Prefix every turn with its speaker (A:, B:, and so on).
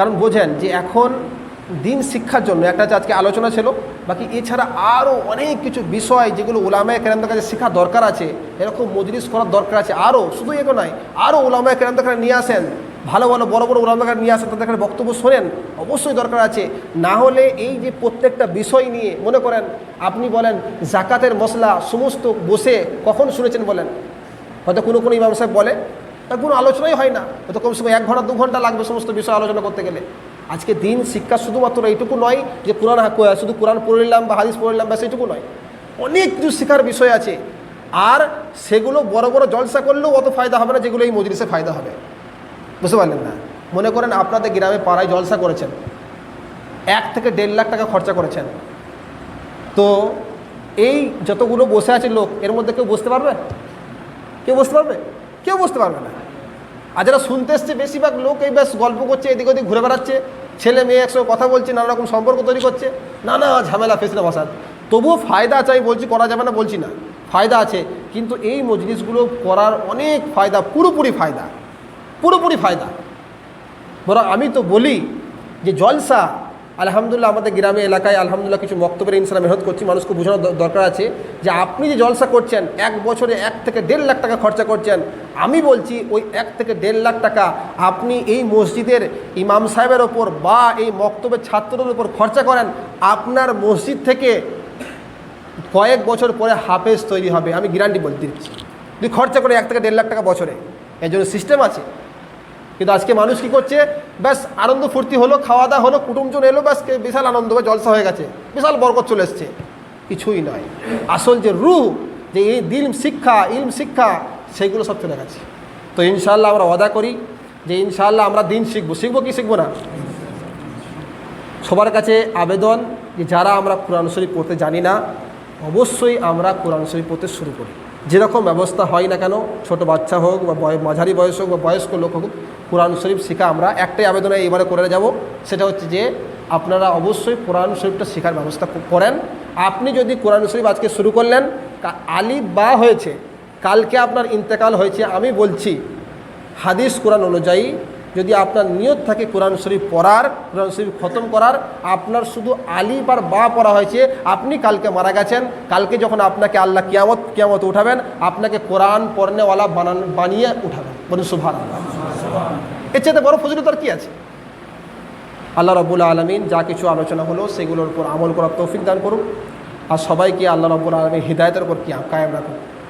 A: কারণ বোঝেন যে এখন দিন শিক্ষার জন্য, একটা আজকে আলোচনা ছিল, বাকি এছাড়া আরও অনেক কিছু বিষয় যেগুলো ওলামায় কেরামদের কাছে শেখার দরকার আছে, এরকম মজলিস করার দরকার আছে, আরও, শুধু এগো নয়, আরও ওলামায় কেরামদের কাছে নিয়ে আসেন, ভালো ভালো বড় বড় ওলামার কাছে নিয়ে আসেন, তাদের কাছে বক্তব্য শোনেন, অবশ্যই দরকার আছে। না হলে এই যে প্রত্যেকটা বিষয় নিয়ে মনে করেন, আপনি বলেন জাকাতের মশলা, সমস্ত বসে কখন শুনেছেন বলেন? হয়তো কোনো কোনো ইমাম সাহেব বলে তার কোনো আলোচনাই হয় না। হয়তো কমসে কম এক ঘণ্টা, দু ঘণ্টা লাগবে সমস্ত বিষয় আলোচনা করতে গেলে। আজকে দিন শিক্ষা শুধুমাত্র এইটুকু নয় যে কোরআন শুধু কোরআন পড়লাম বা হাদিস পড়লাম বা সেইটুকু নয়। অনেক কিছু শেখার বিষয় আছে। আর সেগুলো বড় বড় জলসা করলেও অত ফায়দা হবে না যেগুলো এই মজলিসে ফায়দা হবে। বুঝতে পারলেন না? মনে করেন আপনাদের গ্রামে পাড়ায় জলসা করেছেন। এক থেকে দেড় লাখ টাকা খরচা করেছেন। তো এই যতগুলো বসে আছে লোক, এর মধ্যে কেউ বসতে পারবে? কেউ বসতে পারবে? কেউ বসতে পারবে না। আর যারা শুনতে এসছে, বেশিরভাগ লোক এই বেশ গল্প করছে, এদিক ওদিক ঘুরে বেড়াচ্ছে। ছেলে মেয়ে একসঙ্গে কথা বলছে, নানা রকম সম্পর্ক তৈরি করছে। না না ঝামেলা ফেসলে বসার। তবুও ফায়দা আছে, আমি বলছি করা যাবে না, বলছি না। ফায়দা আছে, কিন্তু এই মজলিসগুলো করার অনেক ফায়দা, পুরোপুরি ফায়দা। পুরোপুরি ফায়দা। বরং আমি তো বলি যে জলসা, আলহামদুলিল্লাহ আমাদের গ্রামে, এলাকায় আলহামদুলিল্লাহ কিছু বক্তব্যের ইনশাল্লাহ মেহনত করছি, মানুষকে বোঝানোর দরকার আছে। যে আপনি যে জলসা করছেন, এক বছরে এক থেকে দেড় লাখ টাকা খরচা করছেন, আমি বলছি ওই এক থেকে দেড় লাখ টাকা আপনি এই মসজিদের ইমাম সাহেবের ওপর বা এই মক্তবের ছাত্রদের ওপর খরচা করেন, আপনার মসজিদ থেকে কয়েক বছর পরে হাফেজ তৈরি হবে, আমি গ্যারান্টি বলতে দিচ্ছি। তুই খরচা করে এক থেকে দেড় লাখ টাকা বছরে, এর জন্য সিস্টেম আছে। কিন্তু আজকে মানুষ কি করছে, ব্যাস আনন্দ ফুর্তি হলো, খাওয়া দাওয়া হলো, কুটুমজন এলো, ব্যাস বিশাল আনন্দ জলসা হয়ে গেছে, বিশাল বরকত চলে এসছে। কিছুই নয়। আসল যে রুহ যে এই দিল শিক্ষা, ইলম শিক্ষা, সেইগুলো সব চলে গেছে। তো ইনশাল্লাহ আমরা ওয়াদা করি যে ইনশাল্লাহ আমরা দিন শিখব। শিখব কি শিখব না? সবার কাছে আবেদন যে যারা আমরা কোরআন শরীফ পড়তে জানি না, অবশ্যই আমরা কোরআন শরীফ পড়তে শুরু করি। যেরকম ব্যবস্থা হয় না কেন, ছোট বাচ্চা হোক বা মাঝারি বয়স হোক বা বয়স্ক লোক হোক, কোরআন শরীফ শেখা আমরা একটাই আবেদনে এবারে করে যাব। সেটা হচ্ছে যে আপনারা অবশ্যই কোরআন শরীফটা শেখার ব্যবস্থা করেন। আপনি যদি কোরআন শরীফ আজকে শুরু করলেন আলিফ বা হয়েছে, কালকে আপনার ইন্তেকাল হয়েছে, আমি বলছি, হাদিস কোরআন অনুযায়ী যদি আপনার নিয়ত থাকে কোরআন শরীফ পড়ার, কোরআন শরীফ খতম করার, আপনার শুধু আলিফ আর বা পড়া হয়েছে, আপনি কালকে মারা গেছেন, কালকে যখন আপনাকে আল্লাহ কিয়ামত কিয়ামত উঠাবেন, আপনাকে কোরআন পড়নেওয়ালা বানান, বানিয়ে উঠাবেন। বলুন সুভান এর চেয়ে বড় ফজিলত আর কি আছে? আল্লাহ রবুল আলমিন যা কিছু আলোচনা হলো সেগুলোর উপর আমল করার তৌফিক দান করুন। আর সবাইকে আল্লাহ রবুল আলমীর হৃদায়তের উপর কি কায়েম রাখুন।